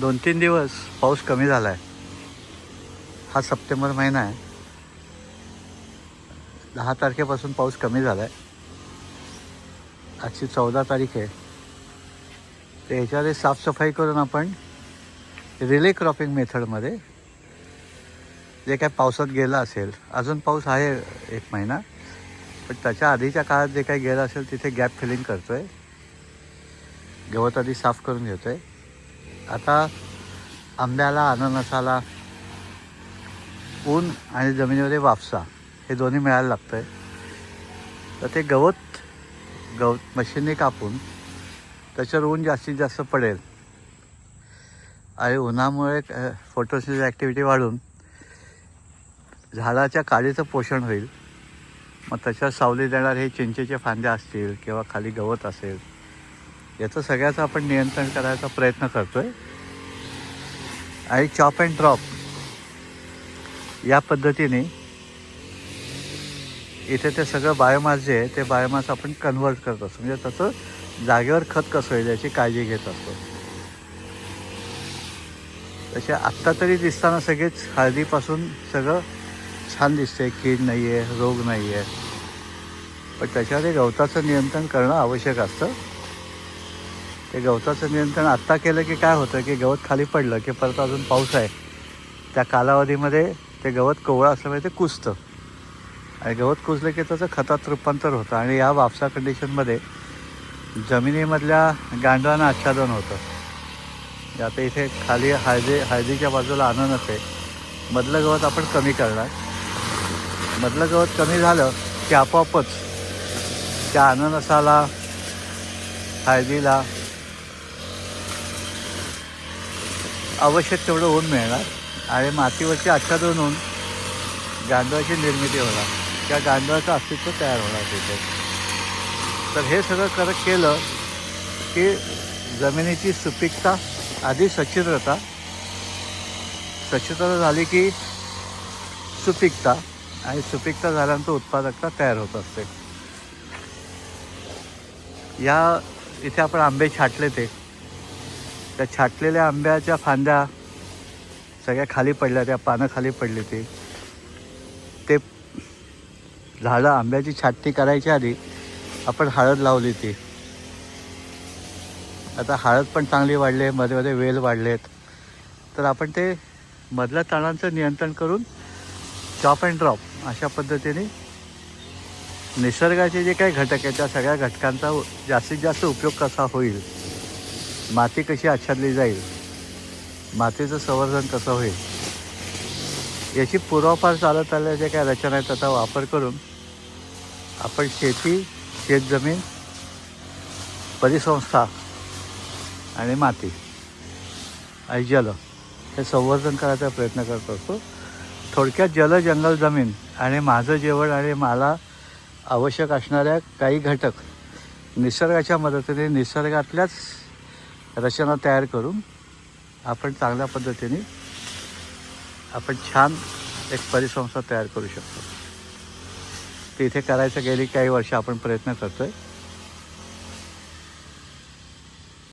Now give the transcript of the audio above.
दोन तीन दिवस पाऊस कमी झाला आहे हा सप्टेंबर महिना आहे. दहा तारखेपासून पाऊस कमी झाला आहे आजची चौदा तारीख आहे. तर ह्याच्यामध्ये साफसफाई करून आपण रिले क्रॉपिंग मेथडमध्ये जे काय पावसात गेलं असेल अजून पाऊस आहे एक महिना पण त्याच्या आधीच्या काळात जे काही गेलं असेल तिथे गॅप फिलिंग करतो आहे गवत आधी साफ करून घेतो आहे आता आंब्याला अननसाला ऊन आणि जमिनीमध्ये वापसा हे दोन्ही मिळायला लागतं आहे तर ते गवत गवत मशीनने कापून त्याच्यावर ऊन जास्तीत जास्त पडेल. आणि उन्हामुळे फोटोसिंथेसिस ॲक्टिव्हिटी वाढून झाडाच्या काडीचं पोषण होईल. मग त्याच्यावर सावली देणार हे चिंचेचे फांद्या असतील किंवा खाली गवत असेल याचं सगळ्याचं आपण नियंत्रण करायचा प्रयत्न करतोय. आणि चॉप अँड ड्रॉप या पद्धतीने इथे ते सगळं बायोमास जे आहे ते बायोमास आपण कन्वर्ट करत असतो. म्हणजे त्याचं जागेवर खत कसं होईल याची काळजी घेत असतो. तसे आत्ता तरी दिसताना सगळेच हळदीपासून सगळं छान दिसतंय. कीड नाही आहे रोग नाही आहे पण त्याच्यामध्ये गवताचं नियंत्रण करणं आवश्यक असतं. ते गवताचं नियंत्रण आत्ता केलं की काय होतं की गवत खाली पडलं की परत अजून पाऊस आहे. त्या कालावधीमध्ये ते गवत कोवळं असल्यामुळे ते कुजतं. आणि गवत कुजलं की त्याचं खतात रूपांतर होतं आणि या वापसा कंडिशनमध्ये जमिनीमधल्या गांडवांना आच्छादन होतं. आता इथे खाली हळदी हळदीच्या बाजूला अननस आहे मधलं गवत आपण कमी करणार. मधलं गवत कमी झालं की आपोआपच त्या अननसाला हळदीला आवश्यक तेवढं ऊन मिळणार. आणि मातीवरची आच्छादन होऊन गांधळाची निर्मिती होणार. त्या गांधळाचं अस्तित्व तयार होणार तिथे. तर हे सगळं करत केलं की जमिनीची सुपीकता आधी सच्छिद्रता स्वच्छता झाली की सुपीकता आणि सुपीकता झाल्यानंतर उत्पादकता तयार होत असते. या इथे आपण आंबे छाटले ते. त्या छाटलेल्या आंब्याच्या फांद्या सगळ्या खाली पडल्या त्या पानं खाली पडली ती ते झाडं आंब्याची छाटणी करायच्या आधी आपण हळद लावली ती आता हळद पण चांगली वाढली आहे मध्ये मध्ये वेल वाढलेत. तर आपण ते मधल्या तणांचं नियंत्रण करून चॉप अँड ड्रॉप अशा पद्धतीने निसर्गाचे जे काही घटक आहेत त्या सगळ्या घटकांचा जास्तीत जास्त उपयोग कसा होईल? माती कशी आच्छादली जाईल? मातीचं संवर्धन कसं होईल? याची पूर्वापार चालत आलेल्या ज्या काही रचना आहेत त्याचा वापर करून आपण शेती शेतजमीन परिसंस्था आणि माती आणि जल हे संवर्धन करायचा प्रयत्न करत असतो. थोडक्यात जल जंगल जमीन आणि माझं जेवण आणि मला आवश्यक असणाऱ्या काही घटक निसर्गाच्या मदतीने निसर्गातल्याच रचना तयार करून आपण चांगल्या पद्धतीने आपण छान एक परिसंस्था तयार करू शकतो. ते इथे करायचं गेली काही वर्ष आपण प्रयत्न करतो आहे